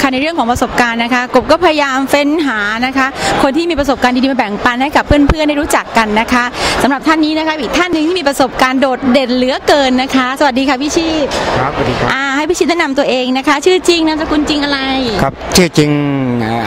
ค่ะในเรื่องของประสบการณ์นะคะ กบก็พยายามเฟ้นหานะคะ คนที่มีประสบการณ์ดีๆมาแบ่งปันให้กับเพื่อนๆได้รู้จักกันนะคะสำหรับท่านนี้นะคะอีกท่านหนึ่งที่มีประสบการณ์โดดเด่นเหลือเกินนะคะ สวัสดีค่ะพี่ชีพครับสวัสดีครับอ่า ให้พี่ชีพแนะนำตัวเองนะคะ ชื่อจริงนามสกุลจริงอะไร ครับชื่อจริง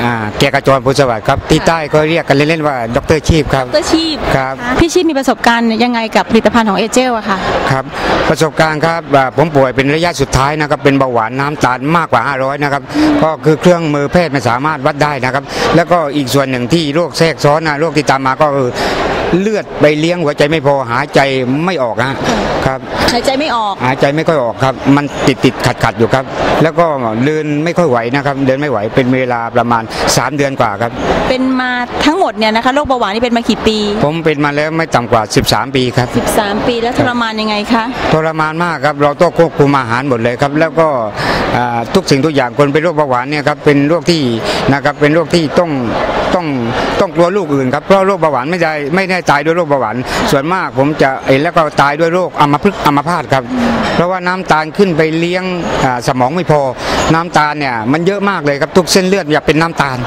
อ่าเกียรติกระจรพุทธสวัสดิ์ครับที่ใต้ก็เรียกกันเล่นๆว่าดรชีพครับดรชีพครับ พี่ชีพมีประสบการณ์ยังไงกับผลิตภัณฑ์ของเอเจลอะค่ะครับประสบการณ์ครับอ่าผมป่วยเป็นระยะสุดท้ายนะครับเป็นเบาหวานน้ำตาลมากกว่า 500 นะครับก็คือเครื่องมือแพทย์ไม่สามารถวัดได้นะครับ แล้วก็อีกส่วนหนึ่งที่โรคแทรกซ้อนนะโรคที่ตามมาก็คือเลือดไปเลี้ยงหัวใจไม่พอหายใจไม่ออกฮะครับหายใจไม่ออก หายใจไม่ค่อยออกครับ มันติดติดขัดขัดๆอยู่ครับ แล้วก็เดินไม่ค่อยไหวนะครับเดินไม่ไหวเป็นเวลาประมาณ 3 เดือนกว่าครับ เป็นมาทั้งหมดเนี่ยนะคะโรคเบาหวานนี่เป็นมากี่ปี ผมเป็นมาแล้วไม่ต่ำกว่า 13 ปีครับ 13 ปีแล้วทรมานยังไงคะทรมานมากครับเราต้องควบคุมอาหารหมดเลยครับ แล้วก็อ่าทุกสิ่งทุกอย่างคนเป็นโรคเบาหวานเนี่ยครับเป็นโรคที่นะครับเป็นโรคที่ต้อง ต้องต้องกลัวลูกอื่นครับเพราะโรคเบาหวานไม่ได้ไม่ได้ตายด้วยโรคเบาหวานส่วนมากผมจะเอ็นแล้วก็ตายด้วยโรคอัมพฤกษ์อัมพาตครับ เพราะว่าน้ำตาลขึ้นไปเลี้ยงอ่าสมองไม่พอ น้ำตาลเนี่ยมันเยอะมากเลยครับทุกเส้นเลือดอยากเป็นน้ำตาล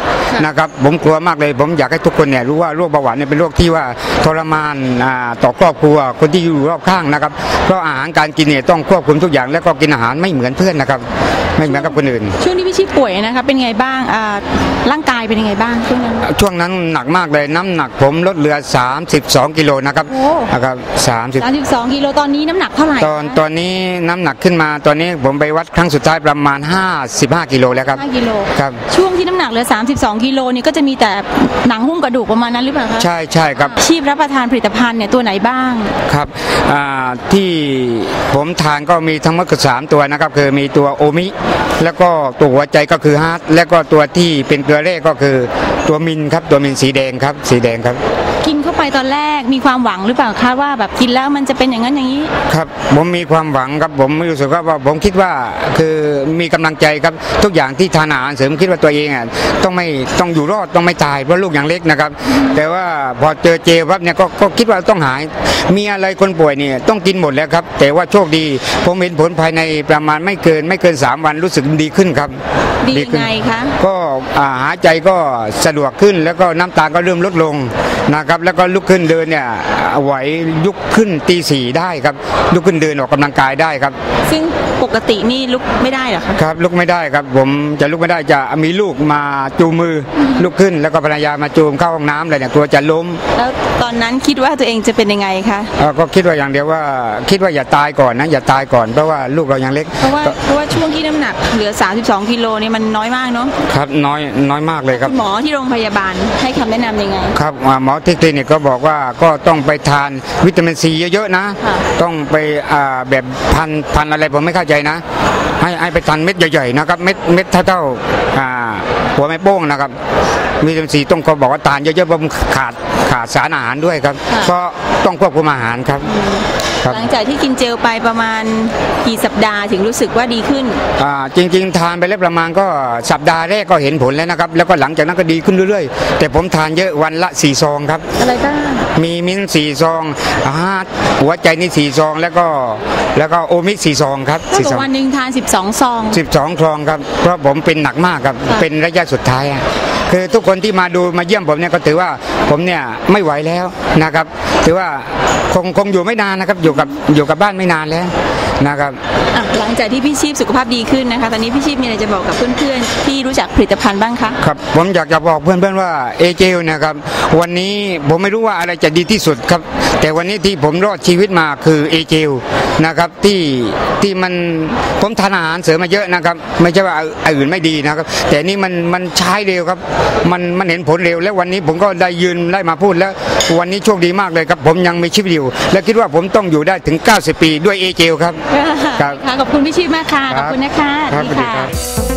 นะครับผมกลัวมากเลย ผมอยากให้ทุกคนเนี่ยรู้ว่าโรคเบาหวานเนี่ยเป็นโรคที่ว่าทรมานอ่าต่อครอบครัวคนที่อยู่รอบข้างนะครับเพราะอาหารการกินเนี่ยต้องควบคุมทุกอย่างแล้วก็กินอาหารไม่เหมือนเพื่อนนะครับ ไม่เหมือนกับคนอื่น ช่วงที่พี่ชีพป่วยนะคะเป็นไงบ้างอ่าร่างกายเป็นยังไงบ้างช่วงนั้น ช่วงนั้นหนักมากเลยน้ำหนักผมลดเหลือ 32กิโลนะครับโอ้นะครับ30 32กิโลตอนนี้น้ำหนักเท่าไหร่ตอนตอนนี้น้ำหนักขึ้นมาตอนนี้ผมไปวัดครั้งสุดท้ายประมาณ 55กิโลแล้วครับ5กิโลครับช่วงที่น้ำหนักเหลือ 32กิโลเนี่ยก็จะมีแต่หนังหุ้มกระดูกประมาณนั้นหรือเปล่าคะใช่ใช่ครับชีพรับประทานผลิตภัณฑ์เนี่ยตัวไหนบ้างครับอ่าที่ผมทานก็มีทั้งหมดก็สามตัวนะครับคือมีตัวโอมิแล้วก็ตัวหัวใจก็คือฮาร์ดแล้วก็ตัวที่เป็นเกลือเร่ก็คือตัวมินครับตัวมินสีแดงครับสีแดงครับ ไปตอนแรกมีความหวังหรือเปล่าคะว่าแบบกินแล้วมันจะเป็นอย่างนั้นอย่างนี้ ครับผมมีความหวังครับผมรู้สึกว่าว่าผมคิดว่าคือมีกำลังใจครับทุกอย่างที่ทานอาหารเสริมคิดว่าตัวเองอะต้องไม่ต้องอยู่รอดต้องไม่ตายเพราะลูกยังเล็กนะครับ แต่ว่าพอเจอเจปั๊บเนี่ยก็ก็คิดว่าต้องหาย มีอะไรคนป่วยเนี่ยต้องกินหมดแล้วครับ แต่ว่าโชคดี ผมเห็นผลภายในประมาณไม่เกินไม่เกิน 3 วันรู้สึกดีขึ้นครับ ดียังขึ้นไงคะก็อ่าหายใจก็สะดวกขึ้นแล้วก็น้ำตาลก็เริ่มลดลงนะครับ แล้วก็ลุกขึ้นเดินเนี่ยไหวยุกขึ้นตีสี่ได้ครับลุกขึ้นเดินออกกำลังกายได้ครับ ซึ่งปกตินี่ลุกไม่ได้เหรอคะครับลุกไม่ได้ครับผมจะลุกไม่ได้จะมีลูกมาจูงมือลุกขึ้น แล้วก็ภรรยามาจูงเข้าห้องน้ำอะไรเนี่ยกลัวจะล้ม แล้วตอนนั้นคิดว่าตัวเองจะเป็นยังไงคะเอ่อก็คิดว่าอย่างเดียวว่าคิดว่าอย่าตายก่อนนะอย่าตายก่อนเพราะว่าลูกเรายังเล็กเพราะว่าเพราะว่าช่วงที่น้ำหนักเหลือ 32กิโลเนี่ยมันน้อยมากเนาะครับน้อยน้อยมากเลยครับคุณหมอที่โรงพยาบาลให้คำแนะนำยังไงครับอ่าหมอที่คลินิกก็บอกว่าก็ต้องไปทานวิตามินซีเยอะๆนะค่ะต้องไปอ่าแบบพันพันอะไรผมไม่เข้าใจนะ ให้ให้ไปทานเม็ดใหญ่ๆนะครับเม็ดเม็ดเท่าๆอ่าหัวแม่โป้งนะครับวิตามินซีต้องก็บอกว่าทานเยอะๆเพราะมันขาด ขาดสารอาหารด้วยครับก็ต้องควบคุมอาหารครับ ครับ หลังจากที่กินเจลไปประมาณกี่สัปดาห์ถึงรู้สึกว่าดีขึ้น อ่าจริงๆ ทานไปแล้วประมาณก็สัปดาห์แรกก็เห็นผลแล้วนะครับ แล้วก็หลังจากนั้นก็ดีขึ้นเรื่อยๆ แต่ผมทานเยอะวันละสี่ซองครับ อะไรบ้าง มีมิ้นท์สี่ซองอาหารหัวใจนี่สี่ซองแล้วก็แล้วก็โอมิสี่ซองครับเท่าสี่กัซบองวันหนึ่งทาน 12 ซอง สิบสองซองครับเพราะผมเป็นหนักมากครับ ค่ะ เป็นระยะสุดท้ายอะ คือทุกคนที่มาดูมาเยี่ยมผมเนี่ยก็ถือว่าผมเนี่ยไม่ไหวแล้วนะครับ ถือว่าคงคงอยู่ไม่นานนะครับอยู่กับอยู่กับบ้านไม่นานแล้วนะครับอะหลังจากที่พี่ชีพสุขภาพดีขึ้นนะคะตอนนี้พี่ชีพมีอะไรจะบอกกับเพื่อนๆที่รู้จักผลิตภัณฑ์บ้างคะครับผมอยากจะบอกเพื่อนๆว่าเอเจลนะครับวันนี้ผมไม่รู้ว่าอะไรจะดีที่สุดครับแต่วันนี้ที่ผมรอดชีวิตมาคือเอเจล นะครับที่ที่มันผมทานอาหารเสริมมาเยอะนะครับ ไม่ใช่ว่าอันอื่นไม่ดีนะครับ แต่นี่มันมันใช้เร็วครับ มันมันเห็นผลเร็ว แล้ววันนี้ผมก็ได้ยืนได้มาพูดแล้ว วันนี้โชคดีมากเลยครับ ผมยังมีชีวิตอยู่ และคิดว่าผมต้องอยู่ได้ถึง 90 ปีด้วยเอเจลครับครับค่ะขอบคุณพี่ชีพมากค่ะขอบคุณนะคะครับสวัสดีค่ะครับ